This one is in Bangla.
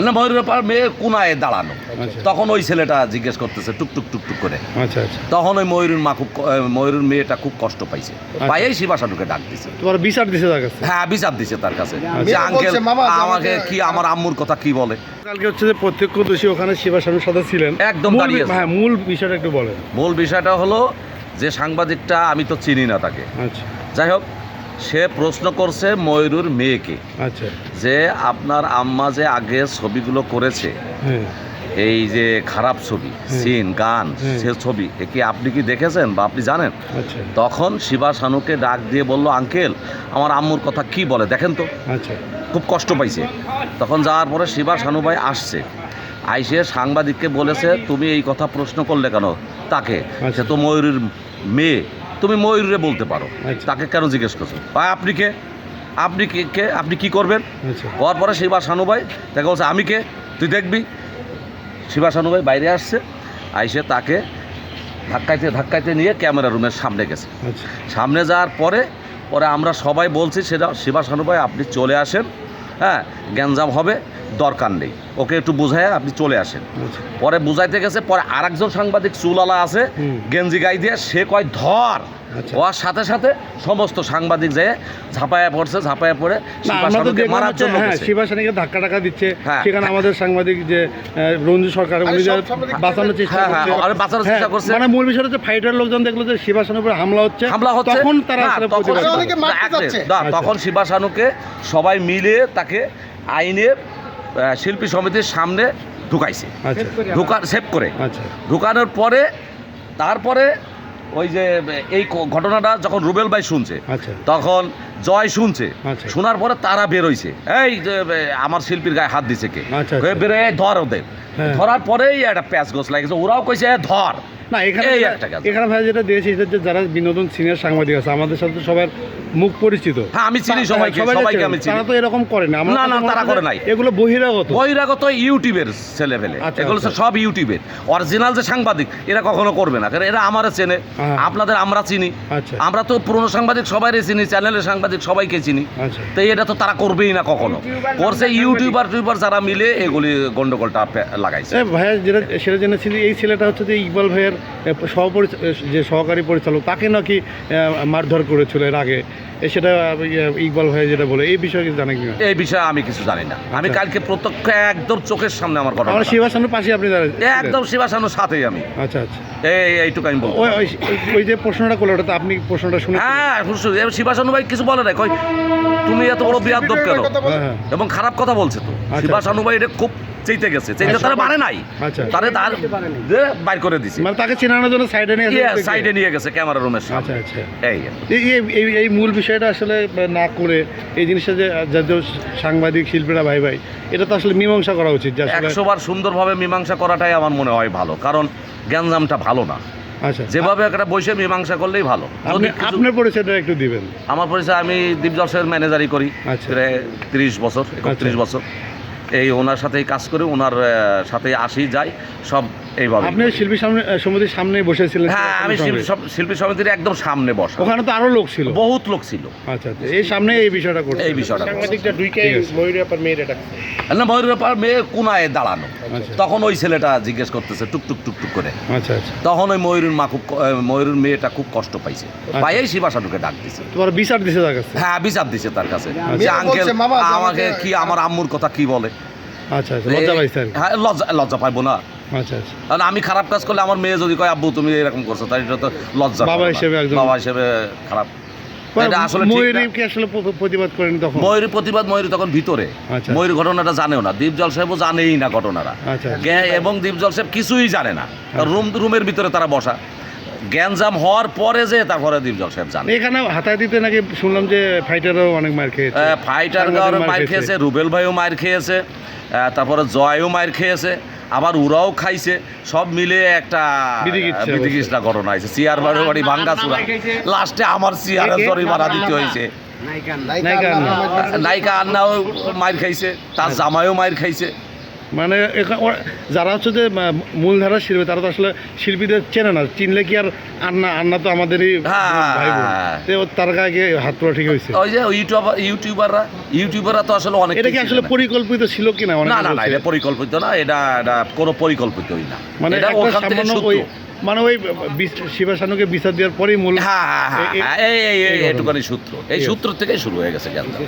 না ময়ূরের পার মেয়ে কোনায় দাঁড়ানো। আচ্ছা। তখন ওই ছেলেটা জিজ্ঞেস করতেছে টুক টুক টুক টুক করে। আচ্ছা আচ্ছা। তখন ওই ময়ূরের মা খুব ময়ূরের মেয়েটা খুব কষ্ট পাইছে। পাইয়েই শিবাসানুকে ডাক দিছে। তোমার বিচার দিছে তার কাছে? হ্যাঁ বিচার দিছে তার কাছে। যে আঙ্কেল বলছে, "মামা, যে আমাকে আমাকে- কি আমার আম্মুর কথা কি বলে? কালকে হচ্ছে যে প্রত্যক্ষদর্শী ওখানে শিবাসানুর সাথে ছিলেন। একদম দাঁড়িয়ে হ্যাঁ মূল বিষয়টা একটু বলেন। মূল বিষয়টা হলো যে সাংবাদিকটা আমি তো চিনি না তাকে। আচ্ছা। যাই হোক সে প্রশ্ন করছে ময়ূরুর মেয়েকে। আচ্ছা। যে আপনার আম্মা যে আগে ছবিগুলো করেছে হ্যাঁ। এই যে খারাপ ছবি সিন গান সে ছবি এ কি আপনি কি দেখেছেন বা আপনি জানেন? আচ্ছা। তখন শিবা শানুকে ডাক দিয়ে বলল আঙ্কেল আমার আম্মুর কথা কি বলে দেখেন তো? আচ্ছা। খুব কষ্ট পাইছে। তখন যাওয়ার পরে শিবা শানু ভাই আসছে। আইসে সাংবাদিককে বলেছে তুমি এই কথা প্রশ্ন করলে কেন? তাকে। আচ্ছা। সে তো ময়ূরের মেয়ে। তুমি ময়ূরে বলতে পারো। আচ্ছা। তাকে কেন জিজ্ঞেস করছ? ভাই আপনি কে? আপনি কে কে? আপনি কি করবেন? আচ্ছা। হওয়ার পরে শিবা শানু ভাই তাকে বলছে আমি কে? তুই দেখবি? শিবা শানু ভাই বাইরে আসছে আইসে তাকে ধাক্কাইতে ধাক্কাইতে নিয়ে ক্যামেরা রুমের সামনে গেছে। আচ্ছা। সামনে যাওয়ার পরে পরে আমরা সবাই বলছি সেটা শিবা শানু ভাই আপনি চলে আসেন। হ্যাঁ গ্যাঞ্জাম হবে দরকার নেই। ওকে একটু বুঝায় আপনি চলে আসেন। পরে বুঝাইতে গেছে পরে আরেকজন সাংবাদিক চুলালা আছে গেঞ্জি গাই দিয়ে সে কয় ধর! আচ্ছা। ওর সাথে সাথে সমস্ত সাংবাদিক যেয়ে ঝাঁপায়া পড়ছে ঝাঁপায়া পড়ে না শিবা আমরা তো শানুকে দেখলাম মারার জন্য হ্যাঁ গেছে। ধাক্কা টাকা দিচ্ছে হ্যাঁ। সেখানে আমাদের সাংবাদিক যে রঞ্জু সরকার উনি যে বাঁচানোর চেষ্টা হ্যাঁ, হ্যাঁ, করছে আরে বাঁচানোর চেষ্টা করছে। মানে মূল বিষয়টা হচ্ছে ফাইটার লোকজন দেখল যে শিবাসানের উপর হামলা হচ্ছে হামলা হচ্ছে তখন তারা তখন প্রতিবাদ শিবা- মারতে যাচ্ছে। না, আচ্ছা। সবাই মিলে তাকে আইনে শিল্পী সমিতির সামনে ঢুকাইছে আচ্ছা ঢুকা সেভ করে আচ্ছা ঢুকানোর পরে তারপরে ওই যে এই ঘটনাটা যখন রুবেল ভাই শুনছে আচ্ছা তখন জয় শুনছে আচ্ছা। শোনার পরে তারা বেরোইছে এই আমার শিল্পীর গায়ে হাত দিছে কে আচ্ছা। বেরো ধর ওদের হ্যাঁ। ধরার পরেই একটা প্যাচ গোছ লাগেছে ওরাও কইছে ধর না এখানে। এখানে ভাই যেটা দিয়েছে যে যারা বিনোদন সিনিয়র সাংবাদিক আছে আমাদের সাথে সবার মুখ পরিচিত। হ্যাঁ আমি চিনি সবাইকে সবাইকে আমি চিনি। তারা তো এরকম করে না। না, না, তারা করে নাই। এগুলো বহিরাগত। বহিরাগত ইউটিউবের ছেলে ফেলে আচ্ছা, এগুলো আচ্ছা। তো সব ইউটিউবের। অরিজিনাল যে সাংবাদিক এরা কখনো করবে না। কারণ এরা আমারে চেনে। হ্যাঁ। আপনাদের আমরা চিনি। আচ্ছা। আমরা তো পুরনো সাংবাদিক সবাই চিনি চ্যানেলের সাংবাদিক সবাইকে চিনি। তো এটা তো তারা করবেই না কখনো। করছে ইউটিউবার টিউবার যারা মিলে এগুলি গন্ডগোলটা লাগাইছে। ভাইয়া যেটা সেটা জেনেছি এই ছেলেটা হচ্ছে যে ইকবাল ভাইয়ের এ, সহপরিচ- যে সহকারী পরিচালক তাকে নাকি মারধর করেছিল এর আগে। সেটা ইয়ে, ইকবাল ভাই যেটা বলে এই বিষয়ে কিছু জানেন কিনা? এই বিষয়ে আমি কিছু জানি না। আমি আচ্ছা। কালকে প্রত্যক্ষ একদম চোখের সামনে আমার ঘটনা আমার শিবাসানের পাশে আপনি দাঁড়ায় একদম শিবাসানোর সাথেই আমি। আচ্ছা আচ্ছা। এই এইটুকু আমি বলব ওই যে প্রশ্নটা করল ওটা তো আপনি প্রশ্নটা শুনে হ্যাঁ শুনছো। শিবাসানু ভাই কিছু বলে না কই তুমি এত বড় বিয়াদব কেন? কথা হ্যাঁ হ্যাঁ। এবং খারাপ কথা বলছে তো। আচ্ছা। শিবাসানু ভাই এটা খুব চেইতে গেছে। চেইতে আচ্ছা। তারা মানে নাই। আচ্ছা। তারে তার বাইর করে দিছে। মানে তাকে চেনানোর জন্য সাইডে নিয়ে ইয়ে সাইডে নিয়ে গেছে ক্যামেরা রুমের আচ্ছা আচ্ছা। এই। এই এই- মূল বিষয়টা আসলে না করে এই জিনিসটা যে যাদের সাংবাদিক শিল্পীরা ভাই ভাই এটা তো আসলে মীমাংসা করা উচিত যে আসলে একশো বার সুন্দরভাবে মীমাংসা করাটাই আমার মনে হয় ভালো। কারণ গ্যাঞ্জামটা ভালো না। আচ্ছা। যেভাবে একটা বসে মীমাংসা করলেই ভালো। আপনার পরিচয়টা একটু দিবেন। আমার পরিচয় আমি দীপজলসের ম্যানেজারই করি। আচ্ছা। তিরিশ বছর একত্রিশ আচ্ছা। বছর। এই ওনার সাথেই কাজ করি ওনার সাথে আসি যাই। সব এইভাবে। আপনি শিল্পী সামনে সমিতির সামনে বসেছিলেন হ্যাঁ আমি শিল্পী সমিতির। একদম সামনে বসা। ওখানে তো আরও লোক ছিল। বহুত লোক ছিল। আচ্ছা আচ্ছা। এই সামনে এই বিষয়টা করছে। এই বিষয়টা সাংবাদিকটা মেয়ের এটা। না মেয়ে কোনায় দাঁড়ানো। আচ্ছা তখন ওই ছেলেটা জিজ্ঞেস করতেছে টুক টুক টুক টুক করে। আচ্ছা আচ্ছা। তখন ওই ময়ূরের মা খুব ময়ূরের মেয়েটা খুব কষ্ট পাইছে। পাইয়েই শিবাসানুকে ডাক দিছে। তোমার বিচার দিছে তার কাছে? হ্যাঁ বিচার দিছে তার কাছে। যে আঙ্কেল বলছে, "মামা, যে আমাকে আমাকে- কি আমার আম্মুর কথা কি বলে? আচ্ছা আচ্ছা। লজ্জা পাইছে হ্যাঁ লজ্জা লজ্জা পাইবো না। আচ্ছা আচ্ছা। কারণ আমি খারাপ কাজ করলে আমার মেয়ে যদি কয় আব্বু তুমি এরকম করছ তাই এটা তো লজ্জা বাবা হিসেবে একজন- বাবা হিসেবে খারাপ। এটা আসলে আসলে প্রতিবাদ করেন তখন? ময়ূরী প্রতিবাদ ময়ূরী তখন ভিতরে। আচ্ছা। ময়ূর ঘটনাটা জানেও না। দীপজল সাহেবও জানেই না ঘটনাটা। আচ্ছা এবং দীপজল সাহেব কিছুই জানে না। রুম রুমের ভিতরে তারা বসা। জ্ঞানজাম হওয়ার পরে যে তারপরে দীপজল সাহেব জানে। এখানে হাতায় দিতে নাকি শুনলাম যে ফাইটারও অনেক মার খেয়েছে। ফাইটার মার মার খেয়েছে। রুবেল ভাইও মার খেয়েছে তারপরে জয়ও মার খেয়েছে আবার উরাও খাইছে সব মিলে একটা বিধিকিচ্ছা ঘটনা হয়েছে। চেয়ার বাড়ি বাড়ি ভাঙ্গা চূড়া। লাস্টে আমার চেয়ারে জরিমানা দিতে হয়েছে। নায়িকা আন্নাও মার খাইছে তার জামাইও মার খাইছে মানে যারা হচ্ছে যে মূলধারা শিল্পী তারা তো আসলে শিল্পীদের চেনে না। চিনলে কি আর আন্না আন্না তো আমাদেরই হ্যাঁ। তো ও তার আগে হাত তোলা ঠিক হয়েছে। ওই যে ইউটিউবার ইউটিউবাররা ইউটিউবাররা তো আসলে অনেক এটা কি আসলে পরিকল্পিত ছিল কিনা? না না না এটা পরিকল্পিত না এটা এটা কোনো পরিকল্পিতই না। মানে এটা ওখান থেকে ওই মানে ওই বিশ- শিবা শানুকে বিচার দেওয়ার পরেই মূল হ্যাঁ হ্যাঁ হ্যাঁ হ্যাঁ, এই এই এই এই এটুকানি সূত্র। এই এই সূত্র থেকেই শুরু হয়ে গেছে জ্ঞান